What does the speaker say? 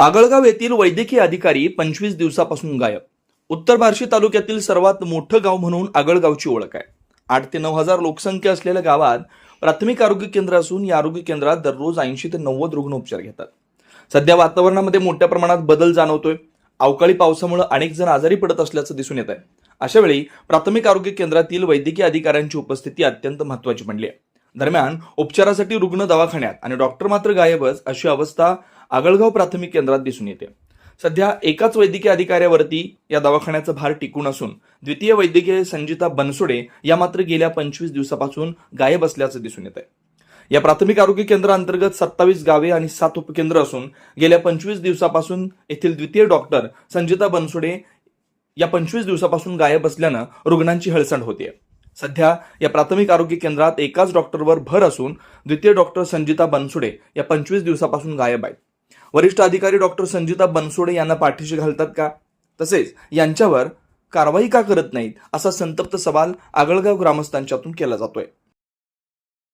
आगळगाव येथील वैद्यकीय अधिकारी पंचवीस दिवसापासून गायब. उत्तर बार्शी तालुक्यातील सर्वात मोठं गाव म्हणून आगळगावची ओळख आहे. आठ ते नऊ हजार लोकसंख्या असलेल्या गावात प्राथमिक आरोग्य केंद्र असून या आरोग्य केंद्रात दररोज ऐंशी ते नव्वद रुग्ण उपचार घेतात. सध्या वातावरणामध्ये मोठ्या प्रमाणात बदल जाणवतोय. अवकाळी पावसामुळे अनेक जण आजारी पडत असल्याचं दिसून येत आहे. अशावेळी प्राथमिक आरोग्य केंद्रातील वैद्यकीय अधिकाऱ्यांची उपस्थिती अत्यंत महत्वाची बनली आहे. दरम्यान उपचारासाठी रुग्ण दवाखान्यात आणि डॉक्टर मात्र गायबच अशी अवस्था आगळगाव प्राथमिक केंद्रात दिसून येते. सध्या एकाच वैद्यकीय अधिकाऱ्यावरती या दवाखान्याचा भार टिकून असून द्वितीय वैद्यकीय संजिता बनसोडे या मात्र गेल्या पंचवीस दिवसापासून गायब असल्याचं दिसून येत आहे या प्राथमिक आरोग्य केंद्राअंतर्गत सत्तावीस गावे आणि सात उपकेंद्र असून गेल्या पंचवीस दिवसापासून येथील द्वितीय डॉक्टर संजिता बनसोडे या पंचवीस दिवसापासून गायब असल्यानं रुग्णांची हळसंड होते सध्या या प्राथमिक आरोग्य केंद्रात एकाच डॉक्टरवर भर असून द्वितीय डॉक्टर संजिता बनसुडे या पंचवीस दिवसापासून गायब आहेत. वरिष्ठ अधिकारी डॉक्टर संजिता बनसोडे यांना पाठीशी घालतात का? तसेच यांच्यावर कारवाई का करत नाहीत असा संतप्त सवाल आगळगाव ग्रामस्थांच्यातून केला जातोय.